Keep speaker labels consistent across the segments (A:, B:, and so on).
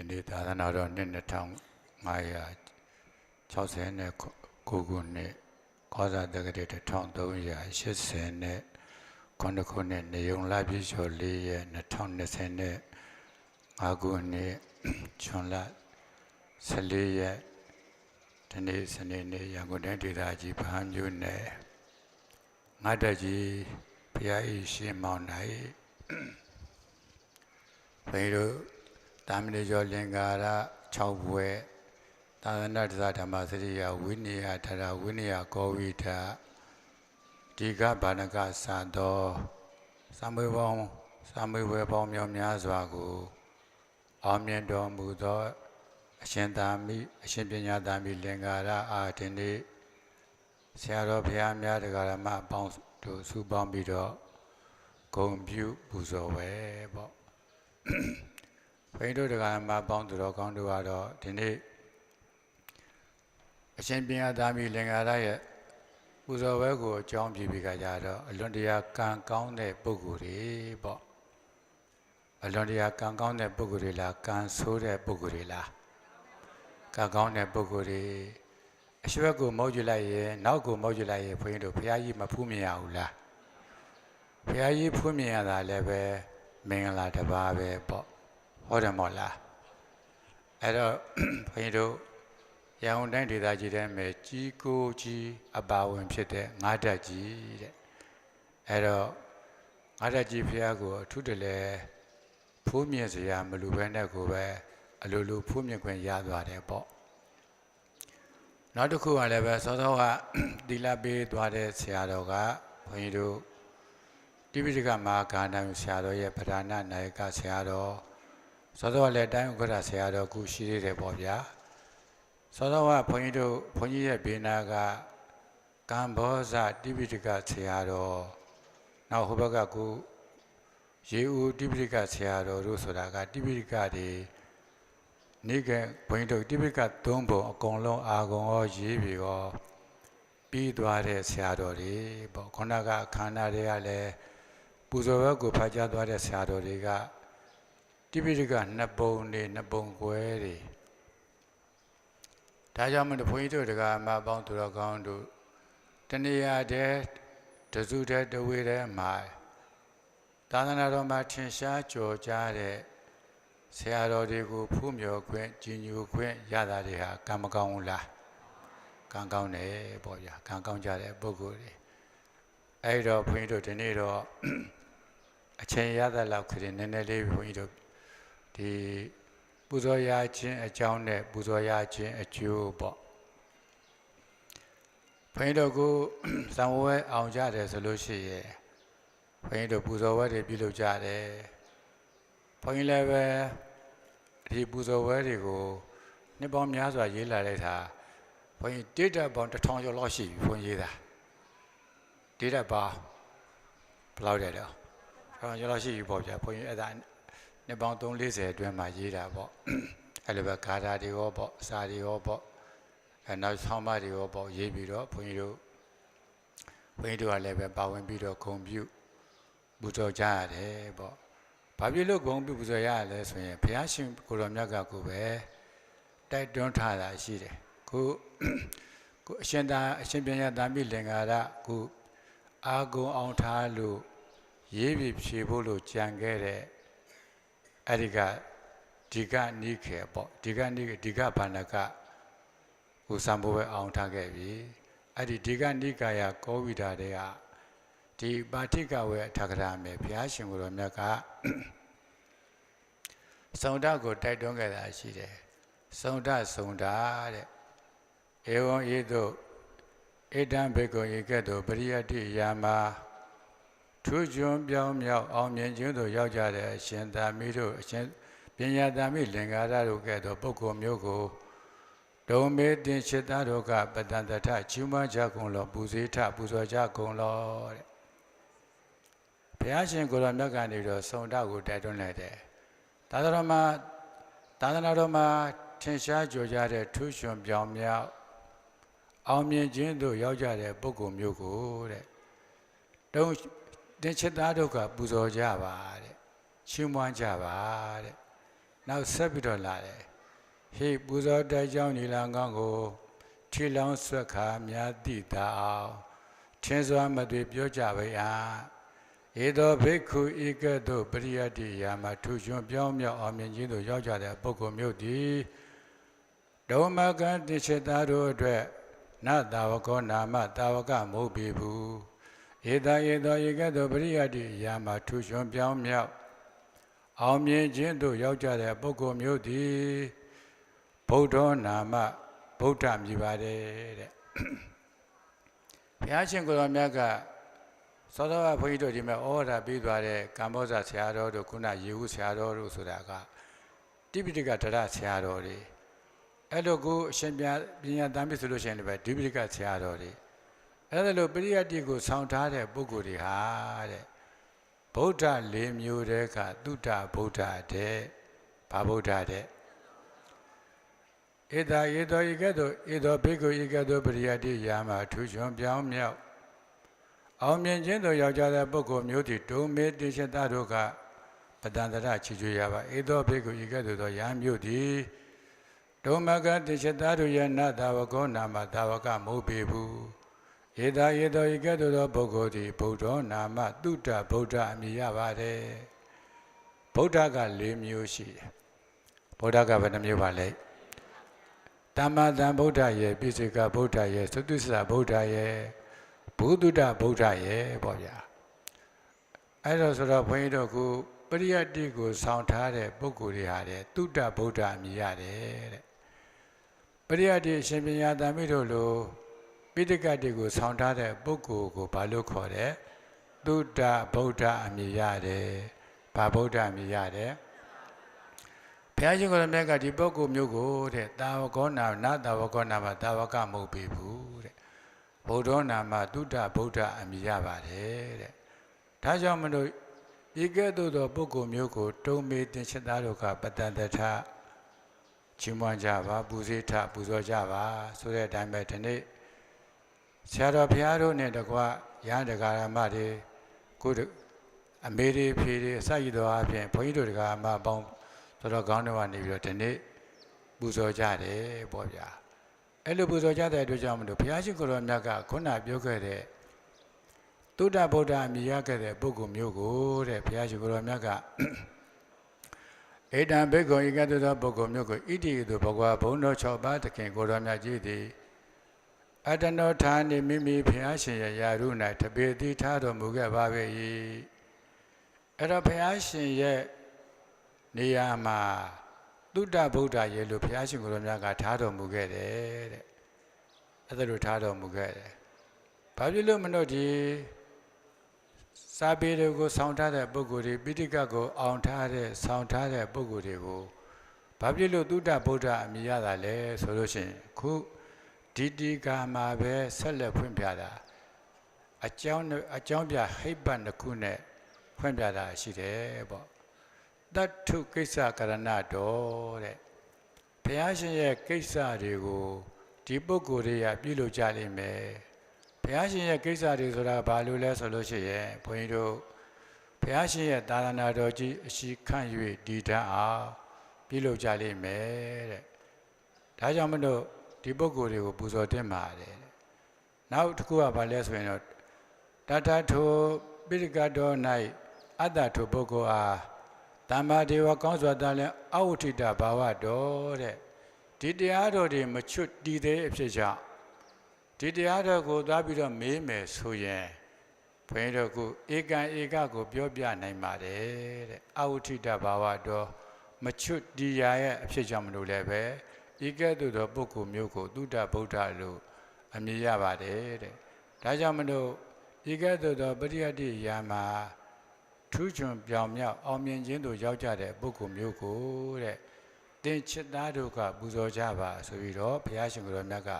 A: ဒီနေ့သာသနာတော်နှစ်2569ခုနှစ်ကောဇာတက္ကရာ1380နဲ့ခုနှစ်ခုနှစ်နေုံလပြည့်ကျော်၄ရက်2020နဲ့5ခုနှစ်ဇွန်လ14ရက်ဒီနေ့စနေနေ့ရန်ကုန်တိုင်းဒေသကြီးဗဟန်းမြို့နယ်ငါတက်ကြီးဘုရား၏ရှင်မောင်၌ဘယ်လိုတာ မဏေကျော်လင်္ကာရ6ဘွဲသာသနာ့တရားဓမ္မစရိယဝိနည်းထရဝိနည်းကောဝိထဒီကဘာနကသာတော်သံမေပေါင်းသံမေဝဲပေါင်းမြောင်များစွာကိုအောင်မြင်တော်မူသောအရှင်သာမိအရှင်ပညာသာမိလင်္ကာရအာတင်နေ့ဆရာတော်ဘုရားများတရားဓမ္မအပေါင်းတို့စုပေါင်းပြီးတော့ဂုံပြုပူဇော်ပဲပေါ့ ဘုန်းကြီးတို့တရားဓမ္မအပေါင်းသူတော်ကောင်းတို့ကတော့ဒီနေ့အရှင်ပညာသာမိလင်္ကာရရဲ့ပူဇော်ပွဲကိုအကြောင်းပြပြီးကြကြတော့အလွန်တရာကံကောင်းတဲ့ပုဂ္ဂိုလ်တွေပေါ့အလွန်တရာကံကောင်းတဲ့ပုဂ္ဂိုလ်တွေလားကံဆိုးတဲ့ပုဂ္ဂိုလ်တွေလားကံကောင်းတဲ့ပုဂ္ဂိုလ်တွေအရွက်ကိုမောက်ကြလိုက်ရင်နောက်ကိုမောက်ကြလိုက်ရင်ဘုန်းကြီးတို့ဘုရားကြီးမဖူးမြင်ရဘူးလားဘုရားကြီးဖူးမြင်ရတာလည်းပဲမင်္ဂလာတစ်ပါးပဲပေါ့ ဟောတယ်မို့လားအဲ့တော့ဘုန်းကြီးတို့ရန်ကုန်တိုင်းဒေသကြီးထဲမှာကြီးကိုကြီးအပါဝင်ဖြစ်တဲ့ငါးတက်ကြီးတဲ့အဲ့တော့ငါးတက်ကြီးဘုရားကိုအထုတလဲဖူးမြင်စရာမလိုဘဲနဲ့ကိုပဲအလိုလိုဖူးမြင်ခွင့်ရသွားတယ်ပေါ့နောက်တစ်ခုကလည်းပဲစောစောကသီလပေးသွားတဲ့ဆရာတော်ကဘုန်းကြီးတို့တိပိဋကမဟာကာဏဆရာတော်ရဲ့ဗဒနာနာယကဆရာတော် စောစောကလည်းတိုင်းဥက္ကဋ္ဌဆရာတော်ကူရှိသေးတယ်ပေါ့ဗျာစောစောကဘုန်းကြီးတို့ဘုန်းကြီးရဲ့ဘေးနာကကံဘောဇတိပိဋကဆရာတော်နောက်ဟိုဘက်ကကူရေဦးတိပိဋကဆရာတော်တို့ဆိုတာကတိပိဋကတွေနေကဘုန်းကြီးတို့တိပိဋကသုံးပုံအကုန်လုံးအာဂုံရောရေးပြီးရောပြီးသွားတဲ့ဆရာတော်တွေပေါ့ခုနကအခန္ဓာတွေကလည်းပူဇော်ဘက်ကိုဖတ်ကြားသွားတဲ့ဆရာတော်တွေက တိပိဋကနှစ်ပုံနေနှစ်ပုံကွဲတွေဒါကြောင့်မလို့ဘုန်းကြီးတို့တက္ကမပေါင်းသူတော်ကောင်းတို့တဏှာတဲ့တစုတဲ့တဝေတဲ့မှာသာသနာတော်မှာထင်ရှားကြော်ကြားတဲ့ဆရာတော်တွေကိုဖူးမြော်ခွင့်ကြီးညိုခွင့်ရတာတွေဟာကံမကောင်းဘူးလားကံကောင်းတယ်ပေါ့ဗျာကံကောင်းကြတဲ့ပုဂ္ဂိုလ်တွေအဲ့တော့ဘုန်းကြီးတို့ဒီနေ့တော့အချိန်ရတဲ့လောက်ခရင်နည်းနည်းလေးဘုန်းကြီးတို့ ဒီပူဇော်ရခြင်းအကြောင်းနဲ့ပူဇော်ရခြင်းအကျိုးပေါ့ဘုန်းကြီးတို့ကိုသံဝဲအောင်ကြတယ်ဆိုလို့ရှိရင်ဘုန်းကြီးတို့ပူဇော်ဝဲတွေပြုလုပ်ကြတယ်ဘုန်းကြီးလည်းပဲဒီပူဇော်ဝဲတွေကိုနှစ်ပေါင်းများစွာရေးလာလိုက်တာဘုန်းကြီးတိတ္တပေါင်းတစ်ထောင်ကျော်လောက်ရှိပြီဘုန်းကြီးသားတိတ္တပါဘယ်လောက်တဲ့တော့ထောင်ကျော်လောက်ရှိပြီပေါ့ဗျာဘုန်းကြီးအဲ့ဒါ နှစ်ပေါင်း340အတွင်းမှာရေးတာပေါ့အဲ့လိုပဲဂါထာတွေရောပေါ့အစာတွေရောပေါ့အဲနောက်ဆောင်းပါးတွေရောပေါ့ရေးပြီးတော့ဘုန်းကြီးတို့ဘုန်းကြီးတို့ကလည်းပဲပါဝင်ပြီးတော့ဂုံပြုပူဇော်ကြရတယ်ပေါ့ဘာဖြစ်လို့ဂုံပြုပူဇော်ရရလဲဆိုရင်ဘုရားရှင်ကိုတော်မြတ်ကကိုပဲတိုက်တွန်းထားတာရှိတယ်ခုခုအရှင်သာအရှင်ပြန်ရတာမိလင်္ကာရခုအာဂုံအောင်ထားလို့ရေးပြီးဖြေဖို့လို့ကြံခဲ့တဲ့ အဲ့ဒီကဒီကနိခေပေါ့ဒီကနိဒီကဘာနကဟိုစံဖို့ပဲအောင်ထားခဲ့ပြီအဲ့ဒီဒီကနိကာယကောဝိတာတွေကဒီပါဋိကဝေအထကရာမေဘုရားရှင်ကိုယ်တော်မြတ်ကစုံဒကိုတိုက်တွန်းခဲ့တာရှိတယ်စုံဒစုံဒတဲ့ဧဝံဤသို့ဣဒံဘေကုံဤကဲ့သို့ပရိယတ္တိယာမ ထူးချွန်ပြောင်းမြောက်အောင်မြင်ခြင်းသို့ရောက်ကြတဲ့အရှင်သာမိတို့အရှင်ပညာသာမိလင်္ကာရတို့ကဲ့သို့ပုဂ္ဂိုလ်မျိုးကိုဒုံမေတင်ชิตသားတို့ကပတန်တထချူးမကြကုန်လောပူဇေထပူဇော်ကြကုန်လောတဲ့ဘုရားရှင်ကိုရောမြတ်ကနေတော့စုံတကိုတိုက်တွန်းလိုက်တယ်သာသနာမှာသာသနာတော်မှာထင်ရှားကြကြတဲ့ထူးချွန်ပြောင်းမြောက်အောင်မြင်ခြင်းတို့ရောက်ကြတဲ့ပုဂ္ဂိုလ်မျိုးကိုတဲ့တုံး တင်ချစ်သားတို့ကပူဇော်ကြပါတဲ့ချီးမွမ်းကြပါတဲ့နနောက်ဆက်ပြီးတော့လာတယ်ဟေ့ပူဇော်တိုက်ကြောင်းနီလာကောင်းကိုထီလောင်းဆွက်ခါမြာတိတာအောင်ထင်းစွာမသွေပြောကြပါအားဧသောဘိက္ခုဧကဲ့သို့ပရိယတ္တိယာမထူချွန်ပြောင်းမြောက်အောင်မြင်ခြင်းသို့ရောက်ကြတဲ့ပုဂ္ဂိုလ်မျိုးသည်ဒုမကံတိချေသားတို့အတွက်နတ်တာဝကောနာမတာဝကမဟုတ်ပေဘူး ဧတဧသောဧကဲ့သို့ပရိယတ္တိယာမထူချွန်ပြောင်းမြောက်အောင်မြင်ခြင်းသို့ရောက်ကြတဲ့ပုဂ္ဂိုလ်မျိုးသည်ဗုဒ္ဓနာမဗုဒ္ဓမြည်ပါတယ်တဲ့ဘုရားရှင်ကိုယ်တော်မြတ်ကသောတော်ဘုန်းကြီးတို့ဒီမှာဩဝါဒပေးသွားတဲ့ကမ္ဘောဇဆရာတော်တို့ခုနယေဟုဆရာတော်တို့ဆိုတာကတိပိဋကဒရဆရာတော်တွေအဲ့လိုကိုအရှင်ပြပညာတမ်းပြီဆိုလို့ရှိရင်လည်းဒီပိဋကဆရာတော်တွေ အဲ့ဒါလိုပရိယတ်တိကိုဆောင်းထားတဲ့ပုဂ္ဂိုလ်တွေဟာတဲ့ဗုဒ္ဓလေးမျိုးတည်းကသုတဗုဒ္ဓတဲ့ဘာဗုဒ္ဓတဲ့ဧတာဧသောဤကဲ့သို့ဧသောဘေကုဤကဲ့သို့ပရိယတ္တိယာမထူချွန်ပြောင်းမြောက်အောင်မြင်ခြင်းသို့ရောက်ကြတဲ့ပုဂ္ဂိုလ်မျိုးသည်ဒုံမေတိရှတတို့ကပတန္တရချီချွေရပါဧသောဘေကုဤကဲ့သို့သောယာမျိုးသည်ဒုမကတိရှတတို့ရဲ့နတ်သာဝကောနာမသာဝကမဟုတ်ပေဘူး ဧတာဧသောဤကဲ့သို့သောပုဂ္ဂိုလ်သည်ဗုဒ္ဓနာမတုတ္တဗုဒ္ဓအမည်ရပါတယ်ဗုဒ္ဓက၄မျိုးရှိတယ်ဗုဒ္ဓကဘယ်နှမျိုးပါလဲတမ္မာတန်ဗုဒ္ဓရဲ့ပိစိကဗုဒ္ဓရဲ့သုတ္တစဗုဒ္ဓရဲ့ဘုဒ္ဓဗုဒ္ဓရဲ့ပေါ့ဗျာအဲ့တော့ဆိုတော့ဘုန်းကြီးတို့ကပရိယတ္တိကိုဆောင်းထားတဲ့ပုဂ္ဂိုလ်တွေဟာတဲ့တုတ္တဗုဒ္ဓအမည်ရတယ်တဲ့ပရိယတ္တိအရှင်ပညာတန်မိတို့လို ပိဋကတ်တွေကိုဆောင်းထားတဲ့ပုဂ္ဂိုလ်ကိုဘာလို့ခေါ်တယ်တုတ္တဗုဒ္ဓအမည်ရတယ်ဘာဗုဒ္ဓအမည်ရတယ်ဘုရားရှင်ကိုယ်တော်မြတ်ကဒီပုဂ္ဂိုလ်မျိုးကိုတဲ့တာဝကောနာနာတာဝကောနာမှာတာဝကမဟုတ်ပေဘူးတဲ့ဗုဒ္ဓနာမှာတုဒ္ဓဗုဒ္ဓအမည်ရပါတယ်တဲ့ဒါကြောင့်မလို့ဤကဲ့သို့သောပုဂ္ဂိုလ်မျိုးကိုတုံးမေတင်ချက်သားတို့ကပတန်တထချီးမွမ်းကြပါပူဇေထပူဇော်ကြပါဆိုတဲ့အတိုင်းပဲဒီနေ့ ဆရာတော်ဘုရားတို့နဲ့တကွရဟန်းတရားဓမ္မတွေကိုအမေရိဖေတွေအစရည်တော်အပြင်ဘုန်းကြီးတို့တရားဓမ္မပေါင်းတော်တော်ကောင်းတော့နေပြီးတော့ဒီနေ့ပူဇော်ကြတယ်ပေါ့ဗျာအဲ့လိုပူဇော်ကြတဲ့အတွက်ကြောင့်မလို့ဘုရားရှိခိုးတော်မြတ်ကခုနပြောခဲ့တဲ့တုဒ္ဓဗုဒ္ဓအမိရခဲ့တဲ့ပုဂ္ဂိုလ်မျိုးကိုတဲ့ဘုရားရှိခိုးတော်မြတ်ကဧတံဘေကုံဤကတသောပုဂ္ဂိုလ်မျိုးကိုဣတိတုဘဂဝါဘုံတော်6ပါးတခင်ကိုတော်မြတ်ကြီးသည် အတနောဌာနေမိမိဘုရားရှင်ရဲ့ယာရု၌တပေတိထားတော်မူခဲ့ပါပဲ၏အဲ့တော့ဘုရားရှင်ရဲ့နေရာမှာသုတ္တဗုဒ္ဓရေလို့ဘုရားရှင်ကိုယ်တော်များကထားတော်မူခဲ့တယ်တဲ့အဲ့ဒါလိုထားတော်မူခဲ့တယ်ဘာဖြစ်လို့မလို့ဒီစာပေတွေကိုဆောင်းထားတဲ့ပုဂ္ဂိုလ်တွေပိဋကတ်ကိုအောင်ထားတဲ့ဆောင်းထားတဲ့ပုဂ္ဂိုလ်တွေကိုဘာဖြစ်လို့သုတ္တဗုဒ္ဓအမည်ရတာလဲဆိုလို့ရှိရင်ခု ဒီတီကာမှာပဲဆက်လက်ဖွင့်ပြတာအကြောင်းအကြောင်းပြဟိတ်ပတ်တစ်ခုနဲ့ဖွင့်ပြတာရှိတယ်ပေါ့တတ္ထုကိစ္စကရဏတော်တဲ့ဘုရားရှင်ရဲ့ကိစ္စတွေကိုဒီပုဂ္ဂိုလ်တွေကပြုလုပ်ကြလိမ့်မယ်ဘုရားရှင်ရဲ့ကိစ္စတွေဆိုတာဘာလို့လဲဆိုလို့ရှိရင်ဘုန်းကြီးတို့ဘုရားရှင်ရဲ့သာသနာတော်ကြီးအရှိခန့်၍တည်တတ်အောင်ပြုလုပ်ကြလိမ့်မယ်တဲ့ဒါကြောင့်မလို့ ဒီပုဂ္ဂိုလ်တွေကိုပူဇော်တင်ပါတယ်နောက်တစ်ခုကဘာလဲဆိုရင်တော့တတထိုပိရိကတော်၌အတ္တထိုပုဂ္ဂိုလ်အားတမ္မာဒေဝကောင်းစွာတလည်းအဝဋ္ဌိတဘာဝတော်တဲ့ဒီတရားတော်တွေမချွတ်တည်သေးအဖြစ်ကြောင့်ဒီတရားတော်ကိုသွားပြီးတော့မေးမယ်ဆိုရင်ဘုန်းကြီးတို့ကဧကံဧကကိုပြောပြနိုင်ပါတယ်တဲ့အဝဋ္ဌိတဘာဝတော်မချွတ်တည်ရရဲ့အဖြစ်ကြောင့်မလို့လည်းပဲ ဤကဲ့သို့သောပုဂ္ဂိုလ်မျိုးကိုသုဒ္ဓဗုဒ္ဓလို့အမည်ရပါတယ်တဲ့ဒါကြောင့်မလို့ဤကဲ့သို့သောပရိယတ္တိယာမှာထူးချွန်ပြောင်မြောက်အောင်မြင်ခြင်းတို့ရောက်ကြတဲ့ပုဂ္ဂိုလ်မျိုးကိုတဲ့တင်ချစ်သားတို့ကပူဇော်ကြပါဆိုပြီးတော့ဘုရားရှင်ကိုယ်တော်မြတ်က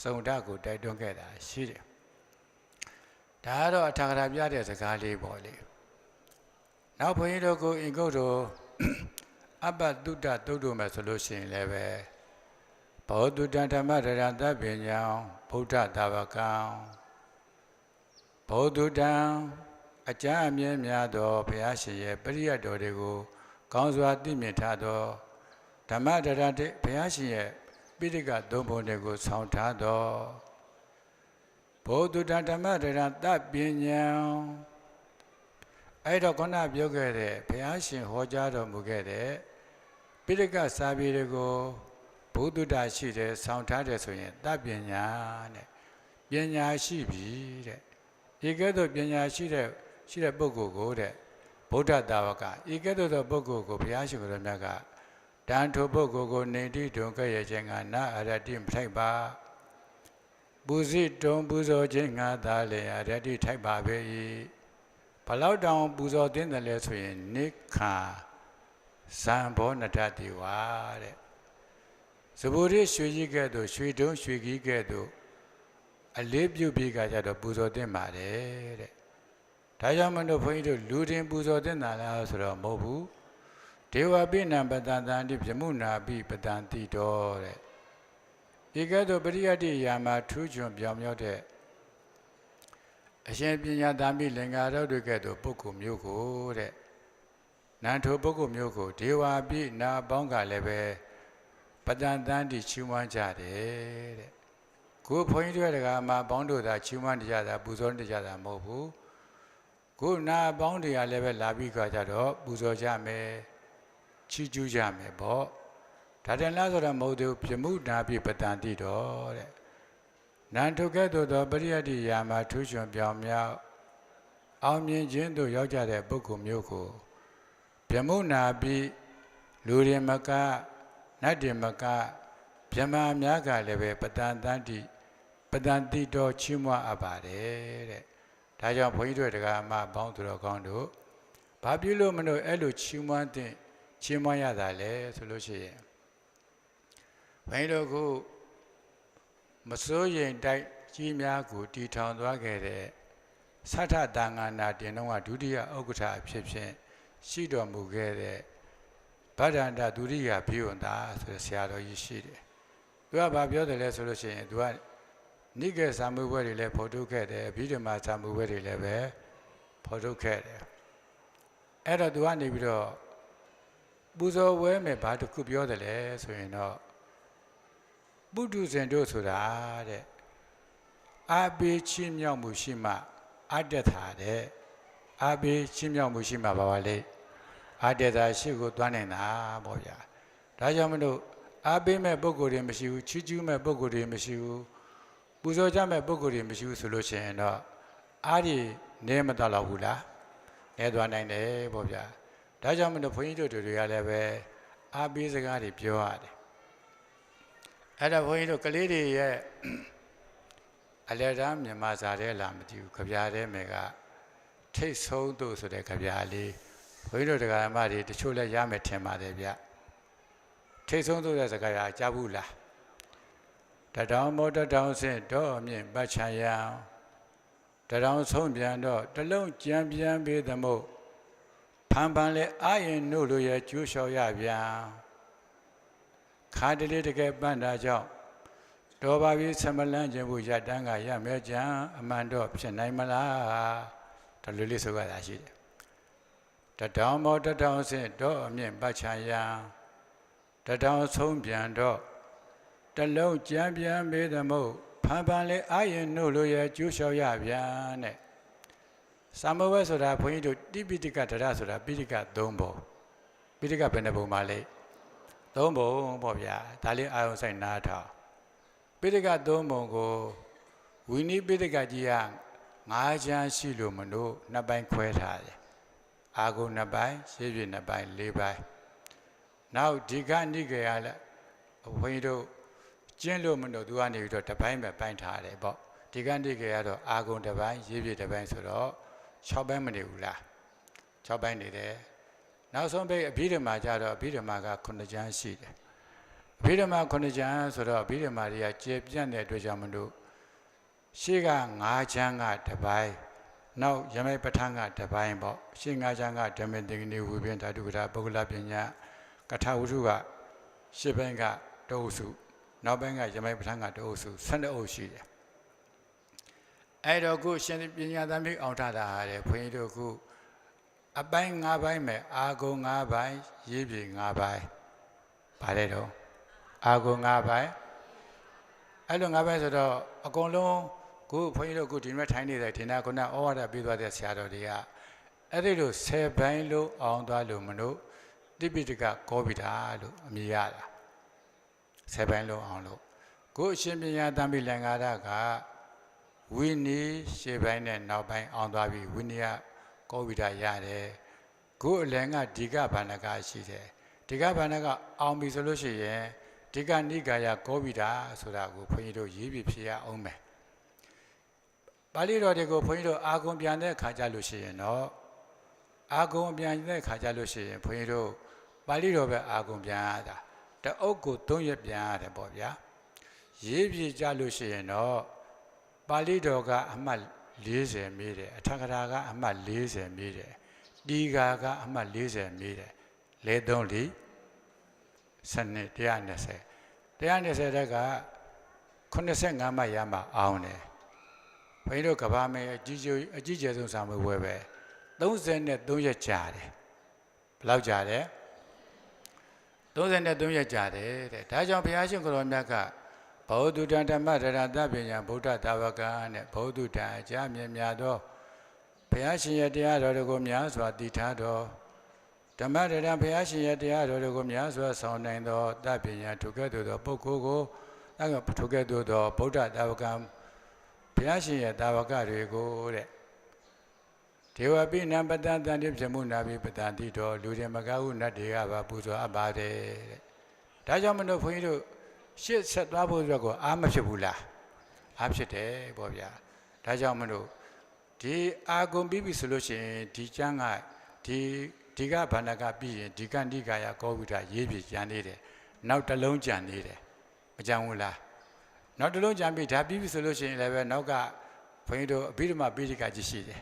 A: စုံဓာတ်ကိုတိုက်တွန်းခဲ့တာရှိတယ်။ဒါကတော့အထာဂရပြတဲ့စကားလေးပေါ့လေ။နောက်ဘုန်းကြီးတို့ကိုအင်္ဂုတ်တို့အပ္ပတုတ္တတုတ်တို့မယ်ဆိုလို့ရှိရင်လည်းပဲ ဘောဓုတ္တဓမ္မရရတပညာဗုဒ္ဓသာဝကံဘောဓုတ္တံအကြအမြဲများသောဘုရားရှင်ရဲ့ပရိယတ်တော်တွေကို ကောင်းစွာသိမြင်ထားသောဓမ္မတရတိဘုရားရှင်ရဲ့ပိဋကသုံးပုံတွေကိုဆောင်းထားသောဘုဒ္ဓတဓမ္မတရတပညာအဲ့တော့ခုနပြောခဲ့တဲ့ဘုရားရှင်ဟောကြားတော်မူခဲ့တဲ့ပိဋကစာပေတွေကို ဘုဒ္ဓတာရှိတယ်ဆောင်းထားတယ်ဆိုရင်တပညာတဲ့ပညာရှိပြီတဲ့ဒီကဲ့သို့ပညာရှိတဲ့ရှိတဲ့ပုဂ္ဂိုလ်ကိုတဲ့ဗုဒ္ဓတာဝကဤကဲ့သို့သောပုဂ္ဂိုလ်ကိုဘုရားရှင်ကိုယ်တော်မြတ်ကတန်ထိုပုဂ္ဂိုလ်ကိုနေတိတုံကဲ့ရဲ့ခြင်းကနာအရတိမထိုက်ပါပူဇိတုံပူဇော်ခြင်းငါသာလေအရတိထိုက်ပါပဲ၏ဘလောက်တောင်ပူဇော်တဲ့တယ်လဲဆိုရင်နိခာဇံဘောနတတိဝါတဲ့ ဇဘူရိရွှေကြီးကဲ့သို့ရွှေတုံးရွှေကြီးကဲ့သို့အလေးပြုတ်ပြီးကကြတော့ပူဇော်တင်ပါတယ်တဲ့ဒါကြောင့်မလို့ဘုန်းကြီးတို့လူတင်ပူဇော်တင်တာလားဆိုတော့မဟုတ်ဘူးဒေဝပိဏံပတန်တန်တိပြမှုနာပိပတန်တိတော်တဲ့ဒီကဲ့သို့ပရိယတ္တိယာမှာထူးချွန်ပြောင်မြောက်တဲ့အရှင်ပညာသားမိလင်္ကာတော်တွေကဲ့သို့ပုဂ္ဂိုလ်မျိုးကိုတဲ့နန္ထိုပုဂ္ဂိုလ်မျိုးကိုဒေဝပိနာပေါင်းကလည်းပဲ ပတန်တန်တိချီးမွမ်းကြတယ်တဲ့ကိုဘုန်းကြီးတို့ကမှာပေါင်းတို့သာချီးမွမ်းကြတာပူဇော်ကြတာမဟုတ်ဘူးကိုနာပေါင်းတွေကလည်းပဲလာပြီးကြကြတော့ပူဇော်ကြမယ်ချီးကျူးကြမယ်ပေါ့ဒါတန်လားဆိုတော့မဟုတ်သေးဘူးပြမှုနာပြပတန်တိတော်တဲ့နန္ထုကဲ့သို့သောပရိယတ္တိယာမှာထူးချွန်ပြောင်မြောက်အောင်မြင်ခြင်းသို့ရောက်ကြတဲ့ပုဂ္ဂိုလ်မျိုးကိုပြမှုနာပြီးလူရင်မက နတ်တင်မကမြမများကလည်းပဲပတန်တန်တိပတန်တိတော်ချီးမွမ်းအပ်ပါတယ်တဲ့ဒါကြောင့်ဘုန်းကြီးတို့တရားမှဘောင်းသူတော်ကောင်းတို့ဘာဖြစ်လို့မလို့အဲ့လိုချီးမွမ်းတဲ့ချီးမွမ်းရတာလဲဆိုလို့ရှိရင်ဘုန်းကြီးတို့ကမစိုးရင်တိုက်ကြီးများကိုတီထောင်သွားခဲ့တဲ့သထတန်ဃာနာတင်တော့ကဒုတိယဥက္ကဋ္ဌအဖြစ်ဖြင့်ရှိတော်မူခဲ့တဲ့ ဗဒ္ဒန္တဒုရိယဘိဝန္တာဆိုတဲ့ဆရာတော်ကြီးရှိတယ်။သူကဘာပြောတယ်လဲဆိုလို့ရှိရင်သူကနိကေစာမှုဘွဲတွေလည်းဖော်ထုတ်ခဲ့တယ်ဘိဓမ္မာစာမှုဘွဲတွေလည်းပဲဖော်ထုတ်ခဲ့တယ်။အဲ့တော့သူကနေပြီးတော့ပူဇော်ဝဲမယ်ဘာတစ်ခုပြောတယ်လဲဆိုရင်တော့ပုထုဇဉ်တို့ဆိုတာတဲ့အာပေချင်းမြောက်မှုရှိမှအတ္တထာတဲ့အာပေချင်းမြောက်မှုရှိမှဘာပါလဲ အတ္တထာရှိကိုသွားနေတာပေါ့ဗျာဒါကြောင့်မလို့အာပေမဲ့ပုံကိုယ်တွေမရှိဘူးချီးကျူးမဲ့ပုံကိုယ်တွေမရှိဘူးပူဇော်ကြမဲ့ပုံကိုယ်တွေမရှိဘူးဆိုလို့ရှိရင်တော့အားဒီနေမတော့တော့ဘူးလားနေသွားနိုင်တယ်ပေါ့ဗျာဒါကြောင့်မလို့ဘုန်းကြီးတို့တွေကလည်းပဲအာပေစကားတွေပြောရတယ်အဲ့ဒါဘုန်းကြီးတို့ကလေးတွေရဲ့အလယ်တန်းမြန်မာစာထဲလာမကြည့်ဘူးကြပြားထဲမှာကထိတ်ဆုံးတို့ဆိုတဲ့ကြပြားလေး ဘုန်းကြီးတို့တရားမတွေတချို့လည်းရမယ်ထင်ပါတယ်ဗျထိတ်ဆုံးတို့တဲ့စကားရကြားဘူးလားတတောင်မောတတောင်ဆင့်တော့အမြင့်ပတ်ချံရန်တတောင်ဆုံးပြန်တော့တလုံးကြံပြန်ပေးသမို့ဖန်ဖန်လဲအာရင်တို့လိုရဲ့ကျိုးလျှော်ရပြန်ခါတလေးတကယ်ပန့်တာကြောင့်တော်ပါပြီဆမလန်းခြင်းဘူးရတန်းကရမဲကြံအမှန်တော့ဖြစ်နိုင်မလားဒါလိုလေးဆိုရတာရှိတယ် တတောင်မောတတောင်ဆင့်တော့အမြင့်ပတ်ချံရန်တတောင်ဆုံးပြန်တော့တလုံးကြံပြန်မေးသမို့ဖန်ဖန်လေးအာရင်တို့လိုရဲ့ကျိုးလျှော်ရပြန်တဲ့သမဝဲဆိုတာဘုန်းကြီးတို့တိပိဋကဒရဆိုတာပိဋက၃ပုံပိဋကဘယ်နှပုံပါလဲ၃ပုံပေါ့ဗျာဒါလေးအာယုံဆိုင်နားထောင်ပိဋက၃ပုံကိုဝိနည်းပိဋကကြီးကငါးချမ်းရှိလို့မလို့နှစ်ပိုင်းခွဲထားတယ် အာဂုနှစ်ပိုင်းရှေးပြနှစ်ပိုင်း၄ပိုင်းနောက်ဒီကနိကေရလည်းဘုန်းကြီးတို့ကျင်းလို့မလို့သူကနေပြီးတော့တစ်ပိုင်းပဲပိုင်းထားတယ်ပေါ့ဒီကနိကေရတော့အာဂုတစ်ပိုင်းရှေးပြတစ်ပိုင်းဆိုတော့6ပိုင်းမနေဘူးလား6ပိုင်းနေတယ်နောက်ဆုံးပိတ်အဘိဓမ္မာကြတော့အဘိဓမ္မာက9ကျမ်းရှိတယ်အဘိဓမ္မာ9ကျမ်းဆိုတော့အဘိဓမ္မာတွေကကျေပြန့်တဲ့အတွက်ကြောင့်မလို့ရှေ့က9ကျမ်းကတစ်ပိုင်း နောက်ယမိတ်ပဋ္ဌာန်းကတစ်ပိုင်းပေါ့ရှေ့9ကျမ်းကဓမ္မသင်္ကနိဝိပင်ဓာတုကထာပုဂ္ဂလပညာကထာဝုထုကရှေ့ပိုင်းကတအုပ်စုနောက်ပိုင်းကယမိတ်ပဋ္ဌာန်းကတအုပ်စု12အုပ်ရှိတယ်အဲ့တော့ခုရှင်ပညာသမီးအောင်ထတာဟာတဲ့ဘုန်းကြီးတို့ခုအပိုင်း၅ပိုင်းမဲ့အာဂုံ၅ပိုင်းရေးပြီ၅ပိုင်းဗါတဲ့တော့အာဂုံ၅ပိုင်းအဲ့လို၅ပိုင်းဆိုတော့အကုန်လုံး ကိုဘုန်းကြီးတို့အခုဒီမဲ့ထိုင်းနေတဲ့ဒီနာကုဏဩဝါဒပေးသွားတဲ့ဆရာတော်တွေကအဲ့ဒီလို10ပိုင်းလို့အောင်သွားလို့မလို့တိပိဋကကောပိတာလို့အမည်ရတာ10ပိုင်းလို့အောင်လို့ကိုအရှင်ပညာတံပိလင်္ကာရကဝိနည်းရှေ့ပိုင်းနဲ့နောက်ပိုင်းအောင်သွားပြီဝိနည်းကကောပိတာရတယ်ကိုအလင်ကဒီကဘာဏကရှိတယ်ဒီကဘာဏကအောင်ပြီဆိုလို့ရှိရင်ဒီကနိကာယကောပိတာဆိုတာကိုဘုန်းကြီးတို့ရေးပြဖြစ်ရအောင်မယ် ပါဠိတော်တွေကိုဘုန်းကြီးတို့အာဂုံပြန်တဲ့ခါကြလို့ရှိရင်တော့အာဂုံပြန်တဲ့ခါကြလို့ရှိရင်ဘုန်းကြီးတို့ပါဠိတော်ပဲအာဂုံပြန်ရတာတအုပ်ကို၃ရက်ပြန်ရတယ်ပေါ့ဗျာရေးပြကြလို့ရှိရင်တော့ပါဠိတော်ကအမှတ်40မိတယ်အထက်ကရာကအမှတ်40မိတယ်တီဃာကအမှတ်40မိတယ်လဲသုံးလီစနစ်120 120တက်က85မှတ်ရမှအောင်တယ် ဘုန်းကြီးတို့ကဘာမဲအကြီးကျယ်အကြီးကျယ်ဆုံးစာမေးပွဲပဲ33ရက်ကြာတယ်ဘယ်လောက်ကြာတယ်33ရက်ကြာတယ်တဲ့ဒါကြောင့်ဘုရားရှင်ကိုရောမြတ်ကဘောဓုတံဓမ္မရတတပညာဗုဒ္ဓတာဝကနဲ့ဘောဓုတံအကြမြင်များသောဘုရားရှင်ရဲ့တရားတော်တွေကိုများစွာတည်ထားတော်ဓမ္မရတဘုရားရှင်ရဲ့တရားတော်တွေကိုများစွာဆောင်နိုင်သောတပညာထုကဲ့သို့သောပုဂ္ဂိုလ်ကိုအဲကထုကဲ့သို့သောဗုဒ္ဓတာဝက ဘုရားရှင်ရဲ့တာဝကတွေကိုတဲ့ဒေဝပိနံပတံတန်တိပြမှုနာပိပတံတိတော်လူတွေမကဟုနတ်တွေကပါပူဇော်အပ်ပါတယ်တဲ့ဒါကြောင့်မလို့ဘုန်းကြီးတို့ရှေ့ဆက်သွားဖို့အတွက်ကိုအားမဖြစ်ဘူးလားအားဖြစ်တယ်ပေါ့ဗျာဒါကြောင့်မလို့ဒီအာဂုံပြီးပြီဆိုလို့ရှိရင်ဒီကျမ်းကဒီဒီကဗန္ဒကပြီးရင်ဒီကဏိကာယကောဝိဒရေးပြကြံနေတယ်နောက်တစ်လုံးကြံနေတယ်မကြံဘူးလား နောက်တစ်လုံးကြံပြီးဒါပြီးပြီဆိုလို့ရှိရင်လည်းပဲနောက်ကဘုန်းကြီးတို့အဘိဓမ္မာပိဋကကြီးရှိတယ်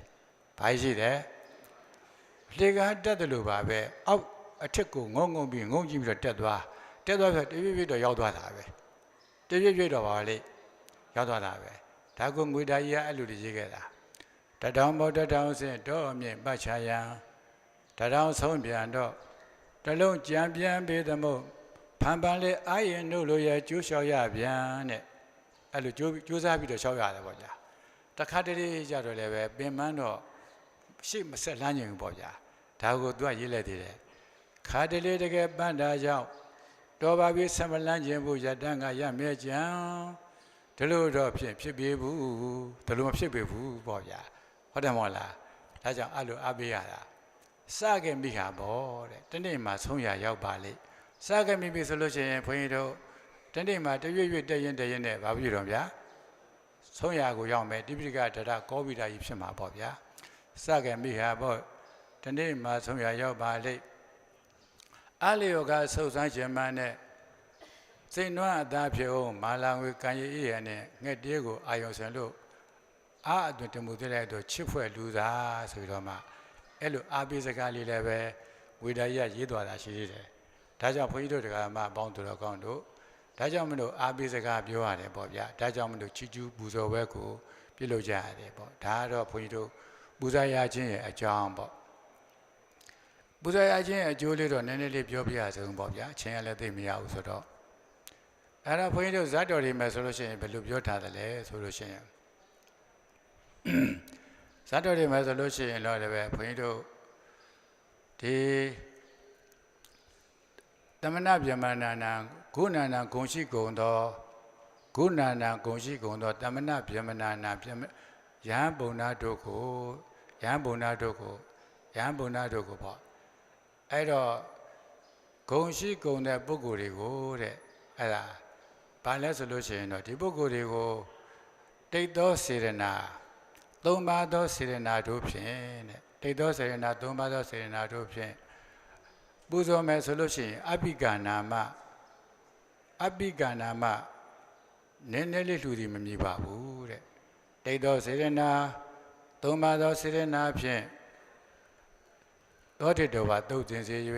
A: ဘာရှိတယ်လေကတက်တယ်လို့ပါပဲအောက်အထက်ကိုငုံငုံပြီးငုံကြည့်ပြီးတော့တက်သွားတက်သွားဆိုတပြည့်ပြည့်တော့ရောက်သွားတာပဲတပြည့်ပြည့်တော့ပါလေရောက်သွားတာပဲဒါကငွေသားကြီးကအဲ့လိုတွေရေးခဲ့တာတထောင်ပေါတထောင်စင်တော့အမြင့်ပတ်ချရန်တထောင်ဆုံးပြန်တော့တလုံးကြံပြန်ပေးသမို့ဖန်ပန်လေးအာရင်တို့လိုရဲ့ကျိုးလျှောက်ရပြန်တဲ့ အဲ့လိုကျိုးကျိုးစားပြီးတော့လျှောက်ရတယ်ပေါ့ဗျာတခါတလေကြတော့လည်းပဲပင်မတော့ရှေ့မဆက်လမ်းညင်ဘူးပေါ့ဗျာဒါကိုသူကရေးလိုက်သေးတယ်ခါတလေတကယ်ပန်းတာကြောင့်တော်ပါပြီဆမလန်းခြင်းဘူးရတန်းကရမြဲကြံဒီလိုတော့ဖြစ်ဖြစ်ပေဘူးဒီလိုမဖြစ်ပေဘူးပေါ့ဗျာဟုတ်တယ်မဟုတ်လားဒါကြောင့်အဲ့လိုအပေးရတာစခဲ့မိဟာပေါ့တဲ့တနေ့မှဆုံးရရောက်ပါလေစခဲ့မိပြီဆိုလို့ရှိရင်ဘုန်းကြီးတို့ တနေ့မှတရွေ့ရွေ့တက်ရင်တက်ရင်နဲ့ဘာဖြစ်တော့ဗျာဆုံးရကိုရောက်မယ်တိပိဋကဒရကောပိတာကြီးဖြစ်မှာပေါ့ဗျာစခဲ့မိဟာပေါ့တနေ့မှဆုံးရရောက်ပါလေအလျောကဆုပ်ဆန်းခြင်းမနဲ့စိတ်နွမ်းအသားဖြစ်အောင်မာလာငွေကံရည်ရနဲ့ငှက်တေးကိုအာယုံဆင်လို့အာအသွင်တမှုတဲ့တဲ့တော့ချစ်ဖွဲ့လူသားဆိုပြီးတော့မှအဲ့လိုအာပိစကားလေးလည်းပဲဝေဒာရရေးသွားတာရှိသေးတယ်ဒါကြောင့်ဘုန်းကြီးတို့တရားမှပေါင်းသူတော်ကောင်းတို့ ဒါကြောင့်မလို့အာပိစကားပြောရတယ်ပေါ့ဗျာဒါကြောင့်မလို့ချီကျူးပူဇော်ဘဲကိုပြုလုပ်ကြရတယ်ပေါ့ဒါကတော့ဘုန်းကြီးတို့ပူဇော်ရခြင်းရဲ့အကြောင်းပေါ့ပူဇော်ရခြင်းရဲ့အကျိုးလေးတော့နည်းနည်းလေးပြောပြရအောင်ပေါ့ဗျာအချင်းကလည်းသိမရဘူးဆိုတော့အဲ့ဒါဘုန်းကြီးတို့ဇတ်တော်တွေမယ်ဆိုလို့ရှိရင်ဘယ်လိုပြောထားသလဲဆိုလို့ရှိရင်ဇတ်တော်တွေမယ်ဆိုလို့ရှိရင်တော့လည်းပဲဘုန်းကြီးတို့ဒီတမနာဗျမနာနာ ဂုဏနာဂုံရှိဂုံသောဂုဏနာဂုံရှိဂုံသောတမနာဗျမနာနာဗျမယဟန်ဘုံနာတို့ကိုယဟန်ဘုံနာတို့ကိုယဟန်ဘုံနာတို့ကိုပေါ့အဲ့တော့ဂုံရှိဂုံတဲ့ပုဂ္ဂိုလ်တွေကိုတဲ့အဲ့ဒါဘာလဲဆိုလို့ရှိရင်တော့ဒီပုဂ္ဂိုလ်တွေကိုတိတ်သောစေရနာသုံးပါးသောစေရနာတို့ဖြင့်တဲ့တိတ်သောစေရနာသုံးပါးသောစေရနာတို့ဖြင့်ပူဇော်မယ်ဆိုလို့ရှိရင်အပိကနာမ အပိကနာမနည်းနည်းလေးလှူသည်မမြည်ပါဘူးတဲ့တိတ်သောစေရနာသုံးပါးသောစေရနာဖြင့်သောတိတောဘာတုတ်တင်စေ၍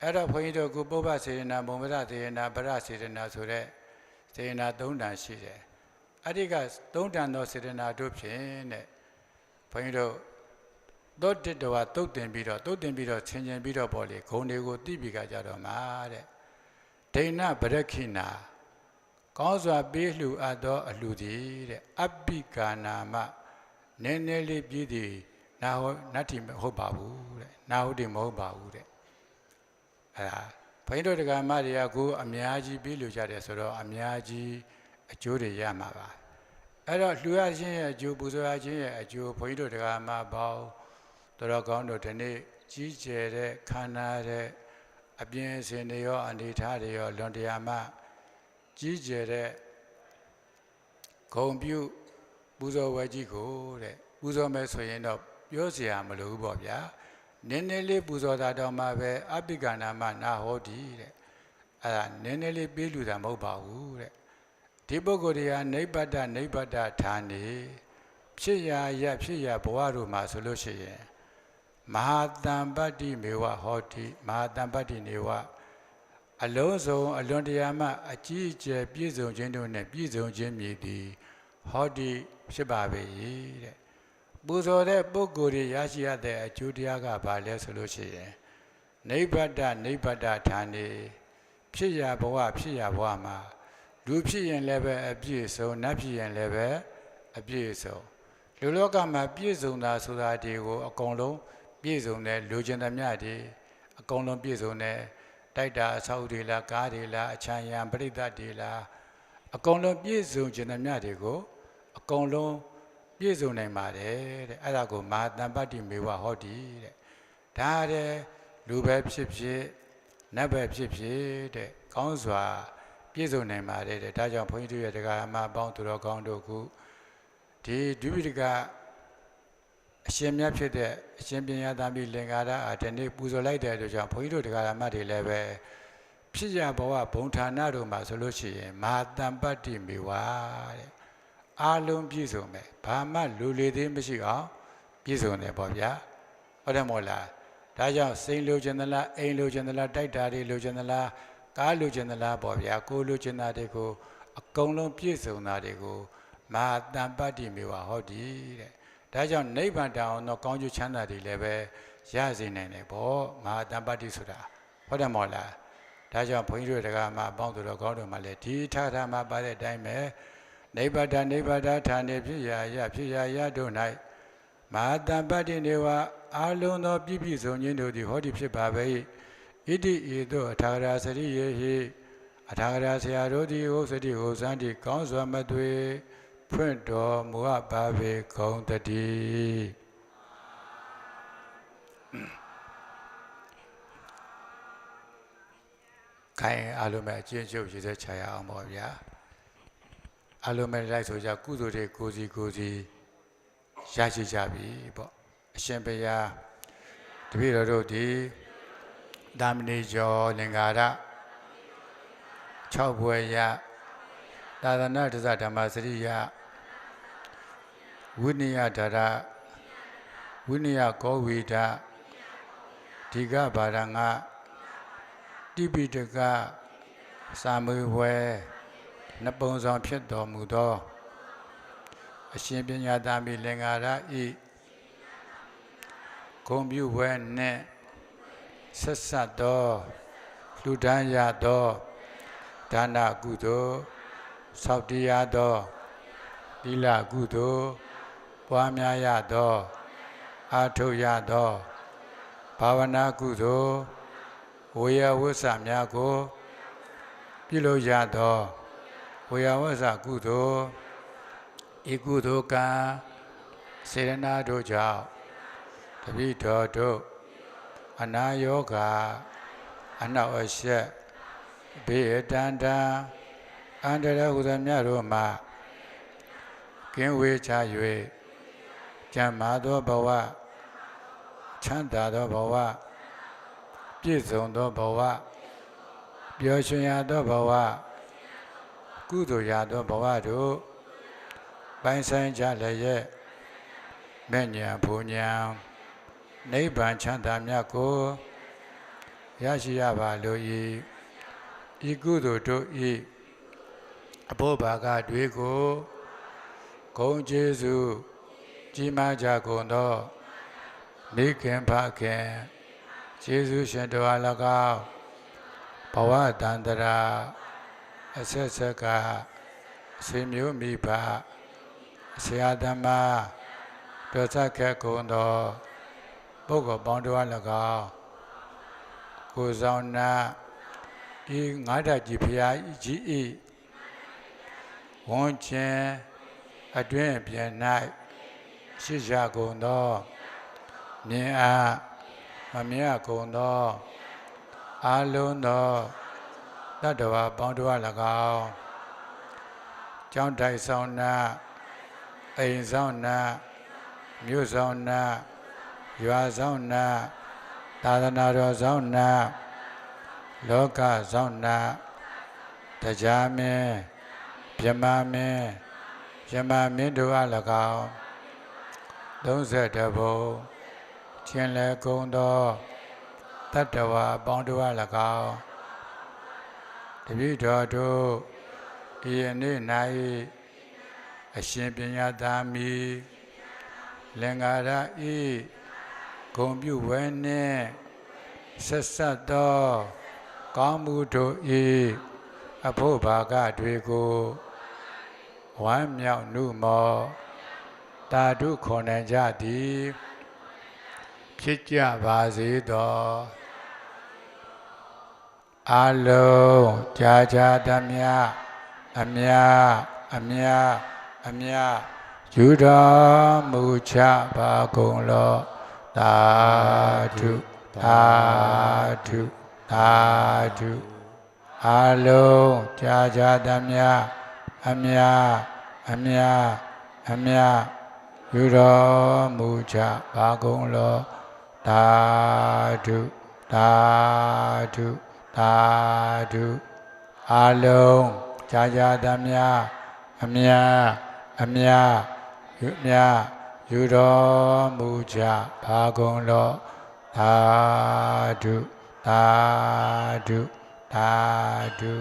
A: အဲ့တော့ဘုန်းကြီးတို့ကပုဗ္ဗစေရနာမုံမရစေရနာပရစေရနာဆိုတဲ့စေရနာ၃တန်ရှိတယ်အဲ့ဒီကသုံးတန်သောစေရနာတို့ဖြင့်တဲ့ဘုန်းကြီးတို့သောတတဝတုတ်တင်ပြီးတော့တုတ်တင်ပြီးတော့ဆင်ခြင်ပြီးတော့ပေါ့လေဂုံတွေကိုတိပိကကြတော့မှာတဲ့ ဒိဏဗရခိနာကောင်းစွာပေးလှူအပ်သောအလှူသည်တဲ့အပိကာနာမနည်းနည်းလေးပြည်သည်နာဟောနတ္တိမဟုတ်ပါဘူးတဲ့နာဟုတ်တယ်မဟုတ်ပါဘူးတဲ့အဲဒါဘုန်းကြီးတို့တရားမတွေကကိုအများကြီးပေးလှူကြတယ်ဆိုတော့အများကြီးအကျိုးတွေရမှာပါအဲ့တော့လှူရခြင်းရဲ့အကျိုးပူဇော်ရခြင်းရဲ့အကျိုးဘုန်းကြီးတို့တရားမပေါင်းတော်ကောင်းတို့ဒီနေ့ကြီးကျယ်တဲ့ခန္ဓာတဲ့ အပြင်းအစင်တွေရောအနေထားတွေရောလွန်တရားမှကြီးကျယ်တဲ့ဂုံပြုပူဇော်ဝဲကြီးကိုတဲ့ပူဇော်မယ်ဆိုရင်တော့ပြောเสียမလို့ဘူးပေါ့ဗျာနည်းနည်းလေးပူဇော်တာတော့မှပဲအပိကနာမနာဟောတိတဲ့အဲ့ဒါနည်းနည်းလေးပေးလူတာမဟုတ်ပါဘူးတဲ့ဒီပုဂ္ဂိုလ်တွေဟာနိဗ္ဗတနိဗ္ဗတဌာနေဖြစ်ရာရဖြစ်ရာဘဝတို့မှာဆိုလို့ရှိရင် မဟာတံပတ္တိမေဝဟောတိမဟာတံပတ္တိနေဝအလုံးစုံအလွန်တရာမှအကြီးအကျယ်ပြည့်စုံခြင်းတို့နဲ့ပြည့်စုံခြင်းမြည်သည်ဟောတိဖြစ်ပါပေ၏တဲ့ပူဇော်တဲ့ပုဂ္ဂိုလ်တွေရရှိရတဲ့အကျိုးတရားကဘာလဲဆိုလို့ရှိရင်နိဗ္ဗတနိဗ္ဗတဌာနေဖြစ်ရာဘဝဖြစ်ရာဘဝမှာလူဖြစ်ရင်လည်းပဲအပြည့်စုံနတ်ဖြစ်ရင်လည်းပဲအပြည့်စုံလူလောကမှာပြည့်စုံတာဆိုတာဒီကိုအကုန်လုံး ပြည့်စုံတဲ့လူကျင်သမျှတွေအကုန်လုံးပြည့်စုံတဲ့တိုက်တာအဆောက်တွေလားကားတွေလားအချမ်းရံပြိတ္တတွေလားအကုန်လုံးပြည့်စုံကျင်သမျှတွေကိုအကုန်လုံးပြည့်စုံနိုင်ပါတယ်တဲ့အဲ့ဒါကိုမဟာတံပတ္တိမေဝဟောတိတဲ့ဒါတဲ့လူပဲဖြစ်ဖြစ်နတ်ပဲဖြစ်ဖြစ်တဲ့ကောင်းစွာ ပြည့်စုံနိုင်ပါတယ်တဲ့ဒါကြောင့်ဘုန်းကြီးတို့ရဲ့တရားအမှအပေါင်းသူတော်ကောင်းတို့ခုဒီဒုပိဋက အရှင်မြတ်ဖြစ်တဲ့အရှင်ပညာသားမိလင်္ကာရအားဒီနေ့ပူဇော်လိုက်တဲ့အတွက်ကြောင့်ဘုန်းကြီးတို့တရားဓမ္မတွေလည်းပဲဖြစ်ရဘဝဘုံဌာနတို့မှာဆိုလို့ရှိရင်မဟာတံပတ္တိမေဝတဲ့အာလုံးပြည့်စုံမယ်ဘာမှလူလေသေးမရှိအောင်ပြည့်စုံတယ်ပေါ့ဗျာဟုတ်တယ်မို့လားဒါကြောင့်စိန်လိုချင်သလားအိမ်လိုချင်သလားတိုက်တာတွေလိုချင်သလားကားလိုချင်သလားပေါ့ဗျာကိုလိုချင်တာတွေကိုအကုန်လုံးပြည့်စုံတာတွေကိုမဟာတံပတ္တိမေဝဟောဒီတဲ့ ဒါကြောင့်နိဗ္ဗာန်တောင်တော့ကောင်းကျိုးချမ်းသာတွေလည်းပဲရစေနိုင်တယ်ပေါ့မဟာတံပတ္တိဆိုတာဟုတ်တယ်မို့လားဒါကြောင့်ဘုန်းကြီးတို့တက္ကမအပေါင်းသူတော်ကောင်းတို့မှလည်းဒီထာထာမှာပါတဲ့အတိုင်းပဲနိဗ္ဗာန်နိဗ္ဗာန်ဌာနေဖြစ်ရာရဖြစ်ရာရတို့၌မဟာတံပတ္တိနေဝအာလုံးသောပြည့်ပြည့်စုံခြင်းတို့သည်ဟောဒီဖြစ်ပါပဲဣတိဤသို့အထာဂရာစရိယေဟိအထာဂရာဆရာတို့သည်ဟောစတိဟောစံတိကောင်းစွာမသွေ ဖွင့်တော်မူအပ်ပါပေကုန်တည်းခိုင်အားလုံးပဲအကျဉ်းချုပ်ရည်စက်ချရအောင်ပါဗျာအားလုံးပဲလိုက်ဆိုကြကုသိုလ်တွေကိုစီကိုစီရရှိကြပြီပေါ့အရှင်ဘုရားတပည့်တော်တို့ဒီတာမဏေကျော်လင်္ကာရ6ဘွယ်ရသာသနာတဇဓမ္မစရိယ ဝိနည်းဒါရဝိနည်းကောဝိဒဒီကဘာရငါတိပိတကစာမေဝဲနှစ်ပုံဆောင်ဖြစ်တော်မူသောအရှင်ပညာသားမိလင်္ကာရဤဂုံပြုဝဲနှင့်ဆက်ဆက်သောလူဒန်းရသောဒါနကုသိုလ်သောက်တရားသောသီလကုသိုလ် ပွားများရသောအာထုတ်ရသောဘာဝနာကုသိုလ်ဝေယဝိဆများကိုပြုလို့ရသောဝေယဝိဆကုသိုလ်ဤကုသိုလ်ကံစေရနာတို့ကြောင့်တပိတော်တို့အနာယောဂအနောက်အရှက်ဘေးတန်တန်အန္တရာယ်ဟူသောမြတ်တို့မှာကင်းဝေးချ၍ ကျမ်းမာသောဘဝချမ်းသာသောဘဝပြည့်စုံသောဘဝပျော်ရွှင်ရသောဘဝကုသိုလ်ရသောဘဝတို့ပိုင်ဆိုင်ကြလည်းရဲ့မဲ့ညာဘုံညာနိဗ္ဗာန်ချမ်းသာမြတ်ကိုရရှိရပါလို့ဤဤကုသိုလ်တို့ဤအဖို့ဘာကတွေကိုဂုံကျေးဇူး ကြီးမားကြကုန်သောမမိခင်ဖခင်ကျေးဇူးရှင်တော်အား၎င်းဘဝတန္တရာအဆက်ဆက်ကဆွေမျိုးမိဘဆရာသမားတော်ဆက်ခက်ကုန်သောပုဂ္ဂိုလ်ပေါင်းတော်အား၎င်းကိုယ်ဆောင်နာဤငါးဓာတ်ကြီးဖရာကြီးဤဝန်ချင်းအတွင်ပြန်၌ ရှိကြကုန်သောမြင်အားမမြင်ကုန်သောအာလုံးသောတတ္တဝါပေါင်းတော်၎င်းကျောင်းတိုက်ဆောင်နာအိမ်ဆောင်နာမြို့ဆောင်နာရွာဆောင်နာသာသနာတော်ဆောင်နာလောကဆောင်နာတရားမင်းမြမမင်းမြမမင်းတို့အား၎င်း 32ဘုံခြင်းလဲကုံသောတတ္တဝါပေါင်းတို့အား၎င်းတပိတော်တို့ဤယနေ့၌အရှင်ပညာသာမီလင်္ကာရဤဂုံပြုဝဲနှင့်ဆက်ဆက်သောကောင်းမှုတို့ဤအဖို့ဘာကတွေကိုဝမ်းမြောက်နှုမော တာဓုခေါ်နိုင်ကြသည်ဖြစ်ကြပါစေသောအလုံးကြာကြာသမျှအမြအမြအမြယူတော်မူချပါကုန်လောသာဓုသာဓုသာဓုအလုံးကြာကြာသမျှအမြအမြအမြ ယူတော်မူချပါကုန်လောသာဓုသာဓုသာဓုအလုံးကြာကြာသမျှအမြအမြယူမြယူတော်မူချပါကုန်လောသာဓုသာဓုသာဓု